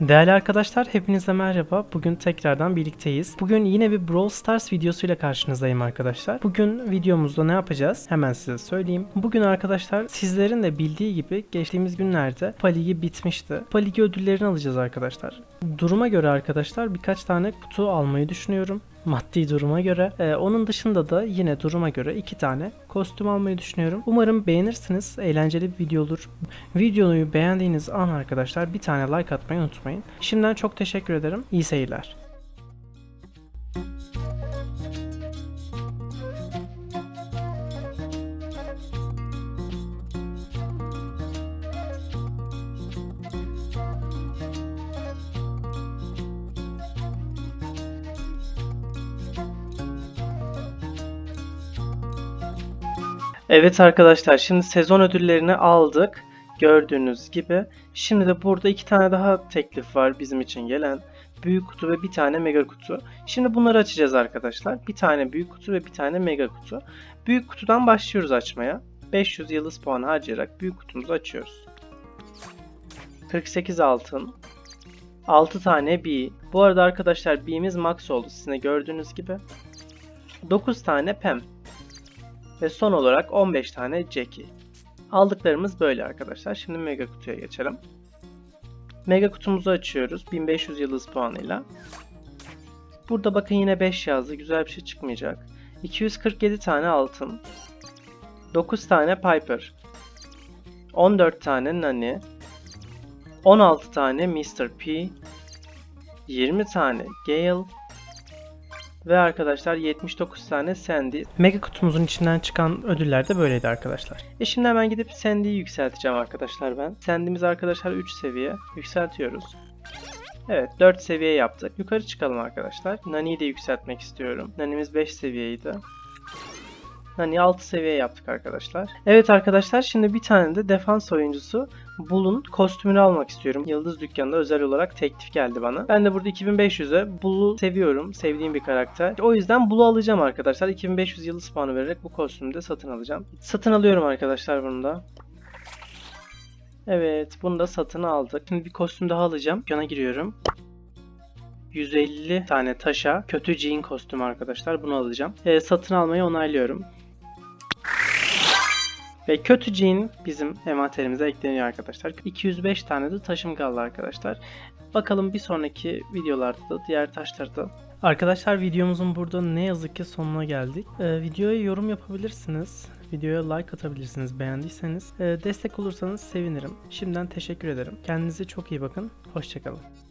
Değerli arkadaşlar hepinize merhaba. Bugün tekrardan birlikteyiz. Bugün yine bir Brawl Stars videosuyla karşınızdayım arkadaşlar. Bugün videomuzda ne yapacağız? Hemen size söyleyeyim. Bugün arkadaşlar sizlerin de bildiği gibi geçtiğimiz günlerde Kupa Ligi bitmişti. Kupa Ligi ödüllerini alacağız arkadaşlar. Duruma göre arkadaşlar birkaç tane kutu almayı düşünüyorum. Maddi duruma göre. Ee, onun dışında da yine duruma göre iki tane kostüm almayı düşünüyorum. Umarım beğenirsiniz. Eğlenceli bir video olur. Videoyu beğendiğiniz an arkadaşlar bir tane like atmayı unutmayın. Şimdiden çok teşekkür ederim. İyi seyirler. Evet arkadaşlar şimdi sezon ödüllerini aldık. Gördüğünüz gibi. Şimdi de burada iki tane daha teklif var bizim için gelen. Büyük kutu ve bir tane mega kutu. Şimdi bunları açacağız arkadaşlar. Bir tane büyük kutu ve bir tane mega kutu. Büyük kutudan başlıyoruz açmaya. 500 yıldız puan harcayarak büyük kutumuzu açıyoruz. 48 altın. 6 tane B. Bu arada arkadaşlar B'miz max oldu sizin gördüğünüz gibi. 9 tane Pem. Ve son olarak 15 tane Jackie. Aldıklarımız böyle arkadaşlar. Şimdi mega kutuya geçelim. Mega kutumuzu açıyoruz. 1500 yıldız puanıyla. Burada bakın yine 5 yazdı. Güzel bir şey çıkmayacak. 247 tane altın. 9 tane Piper. 14 tane Nani. 16 tane Mr. P. 20 tane Gale. Ve arkadaşlar 79 tane Sandy. Mega kutumuzun içinden çıkan ödüller de böyleydi arkadaşlar. E şimdi hemen gidip Sandy'yi yükselteceğim arkadaşlar ben. Sandy'miz arkadaşlar 3 seviye. Yükseltiyoruz. Evet 4 seviye yaptık. Yukarı çıkalım arkadaşlar. Nani'yi de yükseltmek istiyorum. Nani'miz 5 seviyeydi. Nani 6 seviye yaptık arkadaşlar. Evet arkadaşlar şimdi bir tane de defans oyuncusu Bull'un kostümünü almak istiyorum. Yıldız dükkanında özel olarak teklif geldi bana. Ben de burada 2500'e Bull'u seviyorum. Sevdiğim bir karakter. O yüzden Bull'u alacağım arkadaşlar. 2500 yıldız puanı vererek bu kostümü de satın alacağım. Satın alıyorum arkadaşlar bunu da. Evet bunu da satın aldık. Şimdi bir kostüm daha alacağım. Dükkana giriyorum. 150 tane taşa kötü jean kostümü arkadaşlar. Bunu alacağım. Ee, satın almayı onaylıyorum. Ve kötü jean bizim envanterimize ekleniyor arkadaşlar. 205 tane de taşım kaldı arkadaşlar. Bakalım bir sonraki videolarda da diğer taşları da Arkadaşlar videomuzun burada ne yazık ki sonuna geldik. Ee, videoya yorum yapabilirsiniz. Videoya like atabilirsiniz beğendiyseniz. Ee, destek olursanız sevinirim. Şimdiden teşekkür ederim. Kendinize çok iyi bakın. Hoşçakalın.